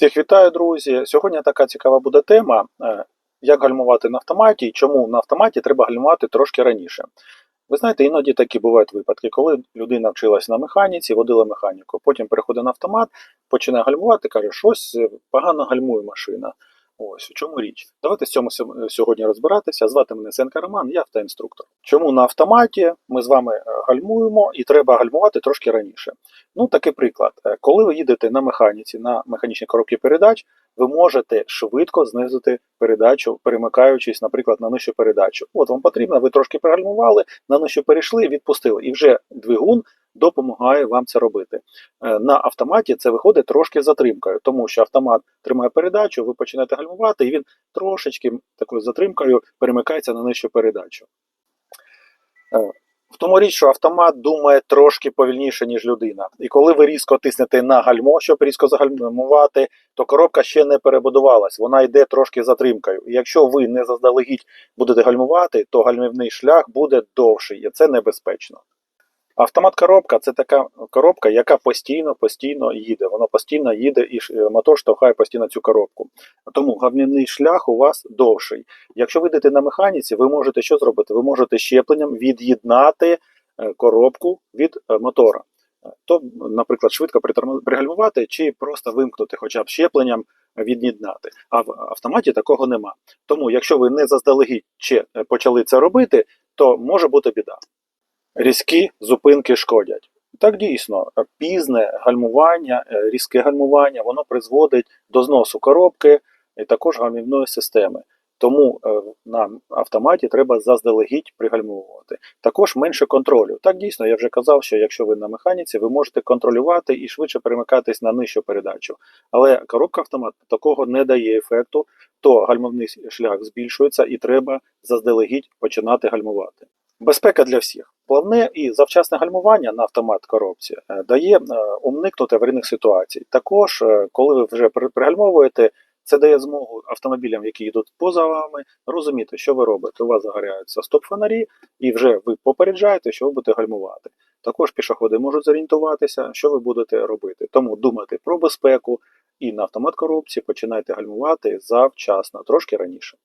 Всіх вітаю, друзі. Сьогодні така цікава буде тема, е, як гальмувати на автоматі і чому на автоматі треба гальмувати трошки раніше. Ви знаєте, іноді такі бувають випадки, коли людина вчилась на механіці, водила механіку, потім переходить на автомат, починає гальмувати, каже, щось е, погано гальмує машина. Ось у чому річ. Давайте з цьому сьо- сьогодні розбиратися. Звати мене Сенка Роман, я автоінструктор. Чому на автоматі ми з вами е, гальмуємо і треба гальмувати трошки раніше? Ну, такий приклад. Е, Коли ви їдете на механіці, на механічній коробці передач, ви можете швидко знизити передачу, перемикаючись, наприклад, на нижчу передачу. От вам потрібно, ви трошки пригальмували, на нижчу перейшли, відпустили, і вже двигун допомагає вам це робити. Е, На автоматі це виходить трошки затримкою, тому що автомат тримає передачу, ви починаєте гальмувати, і він трошечки такою затримкою перемикається на нижчу передачу. Е, В тому річ, що автомат думає трошки повільніше, ніж людина. І коли ви різко тиснете на гальмо, щоб різко загальмувати, то коробка ще не перебудувалась, вона йде трошки затримкою. І якщо ви не заздалегідь будете гальмувати, то гальмівний шлях буде довший, і це небезпечно. Автомат-коробка це така коробка, яка постійно постійно їде. Вона постійно їде і мотор штовхає постійно цю коробку. Тому гальмівний шлях у вас довший. Якщо ви йдете на механіці, ви можете що зробити? Ви можете щепленням від'єднати е, коробку від е, мотора. То, наприклад, швидко пригальмувати чи просто вимкнути хоча б щепленням від'єднати. А в автоматі такого нема. Тому, якщо ви не заздалегідь ще е, почали це робити, то може бути біда. Різкі зупинки шкодять. Так дійсно, пізне гальмування, е, різке гальмування, воно призводить до зносу коробки і також гальмівної системи. Тому е, на автоматі треба заздалегідь пригальмовувати. Також менше контролю. Так дійсно, я вже казав, що якщо ви на механіці, ви можете контролювати і швидше перемикатись на нижчу передачу. Але коробка автомат такого не дає ефекту, то гальмовний шлях збільшується і треба заздалегідь починати гальмувати. Безпека для всіх. Плавне і завчасне гальмування на автомат коробці е, дає е, уникнути аварійних ситуацій. Також, е, коли ви вже пригальмовуєте, це дає змогу автомобілям, які йдуть поза вами, розуміти, що ви робите. У вас загоряються стоп-фонарі, і вже ви попереджаєте, що ви будете гальмувати. Також пішоходи можуть зорієнтуватися, що ви будете робити. Тому думайте про безпеку і на автомат коробці починайте гальмувати завчасно, трошки раніше.